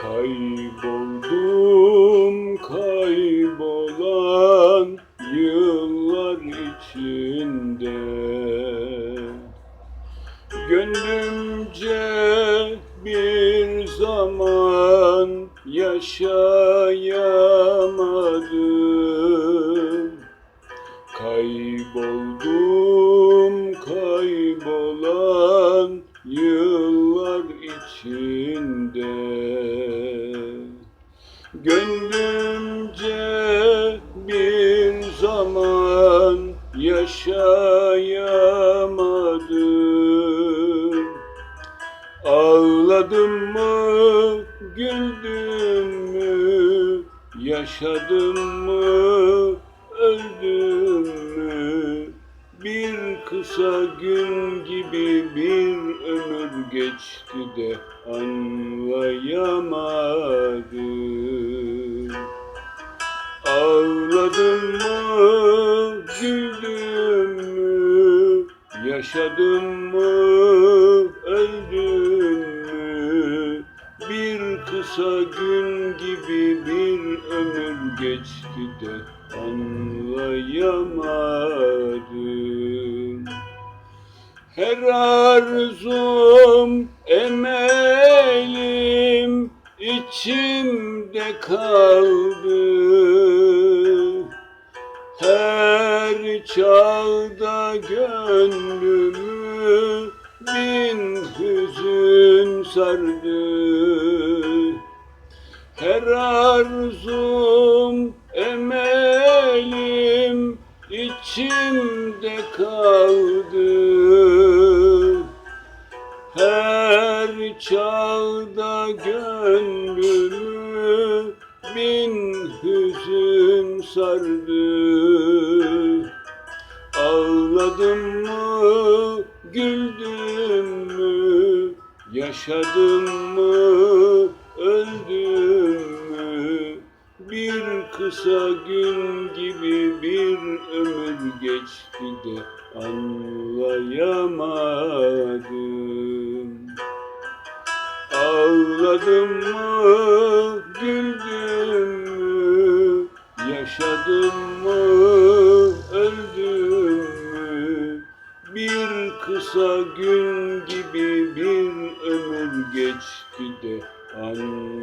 Kayboldum kaybolan yıllar içinde. Gönlümce bir zaman yaşayamadım. Kayboldum kaybolan yıllar içinde Gönlümce bir zaman yaşayamadım Ağladım mı, güldüm mü, yaşadım mı, öldüm mü? Bir kısa gün gibi bir ömür geçti de anlayamadım. Ağladım mı, güldüm mü, yaşadım mı, öldüm mü? Bir kısa gün gibi bir ömür geçti de anlayamadım. Her arzum, emelim içimde kaldı. Her çağda gönlümü bin hüzün sardı. Her arzum, emelim içimde kaldı. Gönlümü bin hüzün sardı. Ağladım mı, güldüm mü, yaşadım mı, öldüm mü? Bir kısa gün gibi bir ömür geçti de anlayamadım. Ağladım mı, güldüm mü, yaşadım mı, öldüm mü? Bir kısa gün gibi bir ömür geçti de anlayamadım.